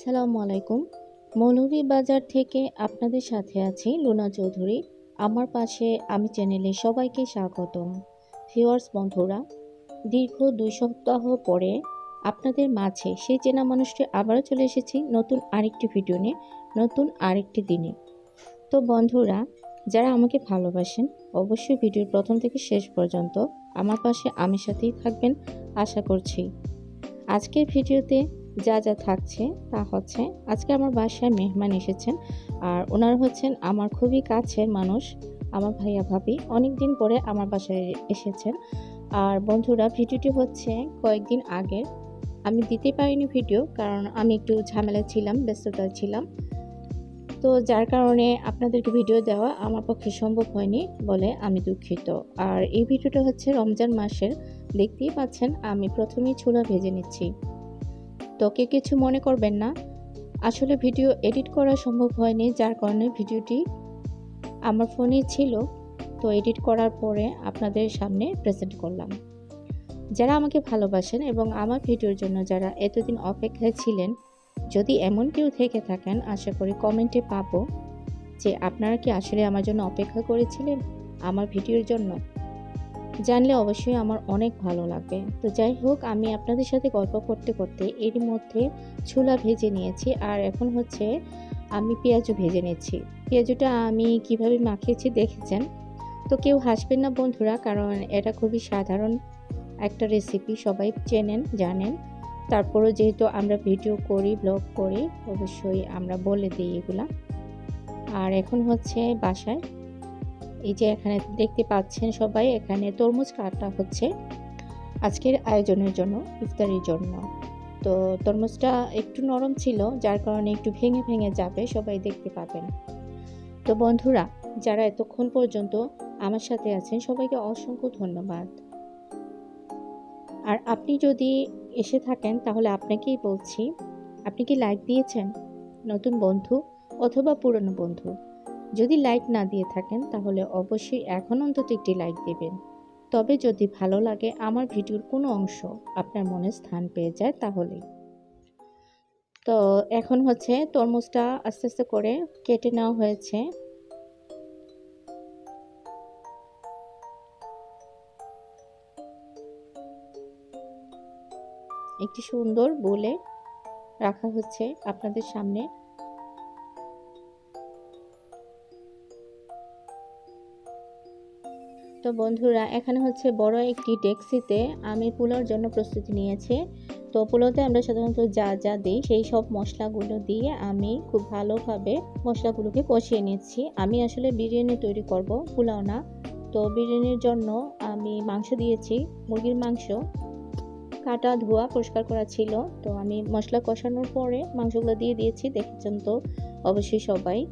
আসসালামু আলাইকুম। মৌলভীবাজার থেকে আপনাদের সাথে আছি লুনা চৌধুরী। আমার পাশে আমি চ্যানেলে সবাইকে স্বাগতম। ভিউয়ার্স, বন্ধুরা, দীর্ঘ দুই সপ্তাহ পরে আপনাদের মাঝে সেই চেনা মানুষটি আবারও চলে এসেছি নতুন আরেকটি ভিডিও নিয়ে, নতুন আরেকটি দিনে। তো বন্ধুরা, যারা আমাকে ভালোবাসেন, অবশ্যই ভিডিওর প্রথম থেকে শেষ পর্যন্ত আমার পাশে আমি সাথেই থাকবেন, আশা করছি। আজকের ভিডিওতে যা যা থাকছে তা হচ্ছে, আজকে আমার বাসায় মেহমান এসেছেন আর ওনারা হচ্ছেন আমার খুবই কাছের মানুষ, আমার ভাইয়া ভাবি। অনেক দিন পরে আমার বাসায় এসেছেন। আর বন্ধুরা, ভিডিওটি হচ্ছে কয়েকদিন আগের। আমি দিতে পারিনি ভিডিও কারণ আমি একটু ঝামেলা ছিলাম ব্যস্ততা ছিলাম। তো যার কারণে আপনাদেরকে ভিডিও দেওয়া আমার পক্ষে সম্ভব হয়নি বলে আমি দুঃখিত। আর এই ভিডিওটা হচ্ছে রমজান মাসের। দেখতেই পাচ্ছেন, আমি প্রথমেই ছোলা ভেজে নিচ্ছি। তো কে কিছু মনে করবেন না। আসলে ভিডিও এডিট করা সম্ভব হয়নি, যার কারণে ভিডিওটি আমার ফোনে ছিল। তো এডিট করার পরে আপনাদের সামনে প্রেজেন্ট করলাম। যারা আমাকে ভালোবাসেন এবং আমার ভিডিওর জন্য যারা এতদিন অপেক্ষায় ছিলেন, যদি এমন কেউ থেকে থাকেন, আশা করি কমেন্টে পাবো যে, আপনারা কি আসলে আমার জন্য অপেক্ষা করেছিলেন? আমার ভিডিওর জন্য? জানলে অবশ্যই আমার অনেক ভালো লাগবে। তো যাই হোক, আমি আপনাদের সাথে গল্প করতে করতে এর মধ্যে ছোলা ভেজে নিয়েছি আর এখন হচ্ছে আমি পেঁয়াজও ভেজে নিচ্ছি। পেঁয়াজটা আমি কীভাবে মাখিয়েছি দেখেছেন? তো কেউ হাসবেন না বন্ধুরা, কারণ এটা খুবই সাধারণ একটা রেসিপি সবাই চেনেন, জানেন। তারপরও যেহেতু আমরা ভিডিও করি ব্লগ করি, অবশ্যই আমরা বলে দিই এগুলা। আর এখন হচ্ছে বাসায় এই যে এখানে দেখতে পাচ্ছেন সবাই, এখানে তরমুজ কাটা হচ্ছে আজকের আয়োজনের জন্য, ইফতারির জন্য। তো তরমুজটা একটু নরম ছিল, যার কারণে একটু ভেঙে ভেঙে যাবে, সবাই দেখতে পাবেন। তো বন্ধুরা, যারা এতক্ষণ পর্যন্ত আমার সাথে আছেন, সবাইকে অসংখ্য ধন্যবাদ। আর আপনি যদি এসে থাকেন, তাহলে আপনাকেই বলছি, আপনি কি লাইক দিয়েছেন? নতুন বন্ধু অথবা পুরনো বন্ধু? যদি লাইক না দিয়ে থাকেন, তাহলে অবশ্যই এখন অন্তত একটি লাইক দেবেন। তবে যদি ভালো লাগে আমার ভিডিওর কোনো অংশ, আপনার মনে স্থান পেয়ে যায় তাহলে তো এখন হচ্ছে তরমুজটা আস্তে আস্তে করে কেটে নেওয়া হয়েছে। একটি সুন্দর বলে রাখা হচ্ছে আপনাদের সামনে। তো বন্ধুরা, এখানে হচ্ছে বড় একটি ডেক্সিতে আমি পোলাওর জন্য প্রস্তুতি নিয়েছি। তো পোলাওতে আমরা সাধারণত যা যা দিই, সেই সব মশলাগুলো দিয়ে আমি খুব ভালোভাবে মশলাগুলোকে কষিয়ে নিচ্ছি। আমি আসলে বিরিয়ানি তৈরি করব, পোলাও না। তো বিরিয়ানির জন্য আমি মাংস দিয়েছি, মুরগির মাংস। কাটা ধোয়া পরিষ্কার করা ছিল। তো আমি মশলা কষানোর পরে মাংসগুলো দিয়ে দিয়েছি, দেখেছেন তো অবশ্যই সবাই।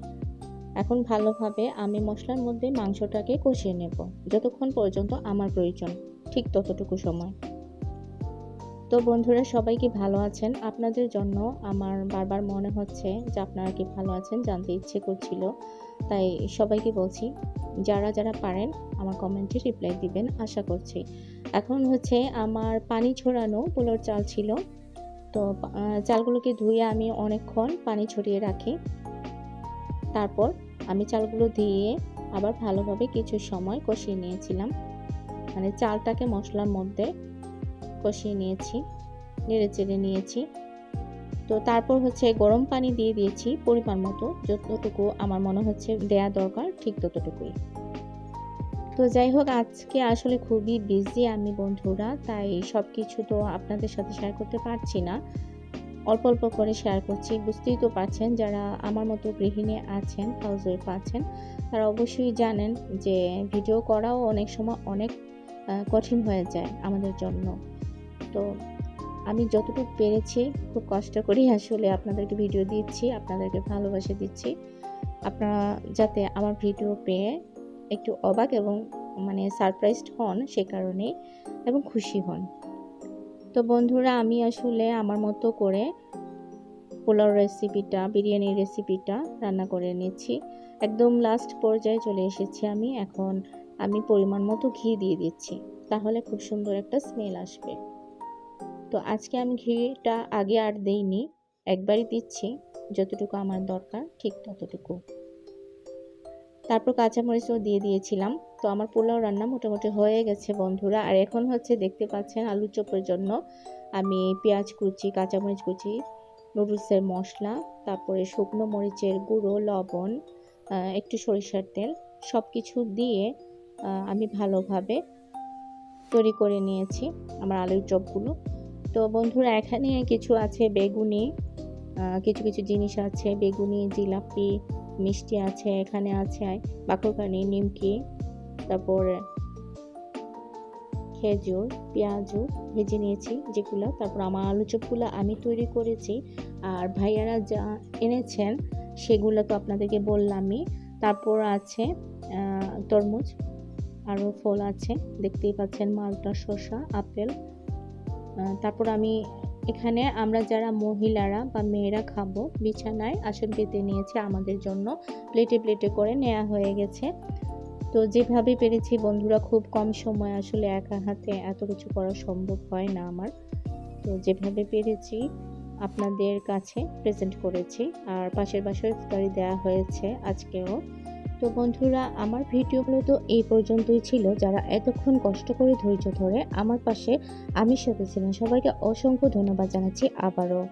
এখন ভালোভাবে আমি মশলার মধ্যে মাংসটাকে কষিয়ে নেব। যতক্ষণ পর্যন্ত আমার প্রয়োজন, ঠিক ততটুকু সময়। তো বন্ধুরা, সবাই কি ভালো আছেন? আপনাদের জন্য আমার বারবার মনে হচ্ছে যে আপনারা কি ভালো আছেন, জানতে ইচ্ছে করছিল। তাই সবাইকে বলছি, যারা যারা পারেন আমার কমেন্টে রিপ্লাই দিবেন, আশা করছি। এখন হচ্ছে আমার পানি ছড়ানো পোলোর চাল ছিল। তো চালগুলোকে ধুয়ে আমি অনেকক্ষণ পানি ছড়িয়ে রাখি। তারপর আমি চালগুলো দিয়ে আবার ভালোভাবে কিছু সময় কষিয়ে নিয়েছিলাম। মানে চালটাকে মশলার মধ্যে কষিয়ে নিয়েছি নেড়ে চেড়ে নিয়েছি। তো তারপর হচ্ছে গরম পানি দিয়ে দিয়েছি পরিমাণ মতো, যতটুকু আমার মনে হচ্ছে দেয়া দরকার ঠিক ততটুকুই। তো যাই হোক, আজকে আসলে খুবই বিজি আমি বন্ধুরা, তাই সব কিছু তো আপনাদের সাথে শেয়ার করতে পারছি না। অল্প অল্প করে শেয়ার করছি। বুঝতেই তো পারছেন, যারা আমার মতো গৃহিণী আছেন হাউস ওয়াইফ আছেন, তারা অবশ্যই জানেন যে ভিডিও করাও অনেক সময় অনেক কঠিন হয়ে যায় আমাদের জন্য। তো আমি যতটুকু পেরেছি, খুব কষ্ট করেই আসলে আপনাদেরকে ভিডিও দিচ্ছি, আপনাদেরকে ভালোবাসে দিচ্ছি। আপনারা যাতে আমার ভিডিও পেয়ে একটু অবাক এবং মানে সারপ্রাইজড হন সে কারণেই এবং খুশি হন। তো বন্ধুরা, আমি আসলে আমার মতো করে পোলাও রেসিপিটা বিরিয়ানির রেসিপিটা রান্না করে নিচ্ছি একদম লাস্ট পর্যায়ে চলে এসেছি আমি। এখন আমি পরিমাণ মতো ঘি দিয়ে দিচ্ছি। তাহলে খুব সুন্দর একটা স্মেল আসবে। তো আজকে আমি ঘিটা আগে আর দেইনি, একবারই দিচ্ছি। যতটুকু আমার দরকার, ঠিক ততটুকু। তারপর কাঁচামরিচও দিয়ে দিয়েছিলাম। তো আমার পোলাও রান্না মোটামুটি হয়ে গেছে বন্ধুরা। আর এখন হচ্ছে দেখতে পাচ্ছেন আলু চপের জন্য আমি পেঁয়াজ কুচি, কাঁচামরিচ কুচি, নুডলসের মশলা, তারপরে শুকনো মরিচের গুঁড়ো, লবণ একটু সরিষার তেল সব কিছু দিয়ে আমি ভালোভাবে তৈরি করে নিয়েছি আমার আলুর চপগুলো। তো বন্ধুরা এখানে কিছু আছে বেগুনি কিছু কিছু জিনিস আছে। বেগুনি, জিলাপি মিষ্টি আছে, এখানে আছে বাকরকানি নিমকি, তারপর খেজুর, পেঁয়াজও ভেজে নিয়েছি যেগুলো, তারপর আমার আলু চপগুলো আমি তৈরি করেছি। আর ভাইয়ারা যা এনেছেন, সেগুলো তো আপনাদেরকে বললামই। তারপর আছে তরমুজ, আরও ফল আছে, দেখতেই পাচ্ছেন মালটা শসা, আপেল। তারপর আমি এখানে আমরা যারা মহিলারা বা মেয়েরা খাব, বিছানায় আসন পেতে নিয়েছে আমাদের জন্য। প্লেটে প্লেটে করে নেওয়া হয়ে গেছে। তো যেভাবে পেরেছি বন্ধুরা, খুব কম সময় আসলে একা হাতে এত কিছু করা সম্ভব হয় না আমার। তো যেভাবে পেরেছি, আপনাদের কাছে প্রেজেন্ট করেছি। আর পাশের বাসায় ইফতারি দেওয়া হয়েছে আজকেও। তো বন্ধুরা, আমার ভিডিওগুলো তো এই পর্যন্তই ছিল। যারা এতক্ষণ কষ্ট করে ধৈর্য ধরে আমার পাশে আমি সাথে ছিলেন, সবাইকে অসংখ্য ধন্যবাদ জানাচ্ছি আবারও।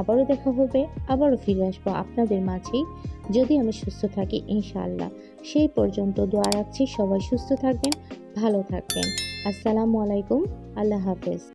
আবারও দেখা হবে, আবারও ফিরে আসব আপনাদের মাঝেই। যদি আমি সুস্থ থাকি, ইনশাআল্লাহ। সেই পর্যন্ত দোয়া রাখছি, সবাই সুস্থ থাকবেন, ভালো থাকবেন। আসসালামু আলাইকুম, আল্লাহ হাফেজ।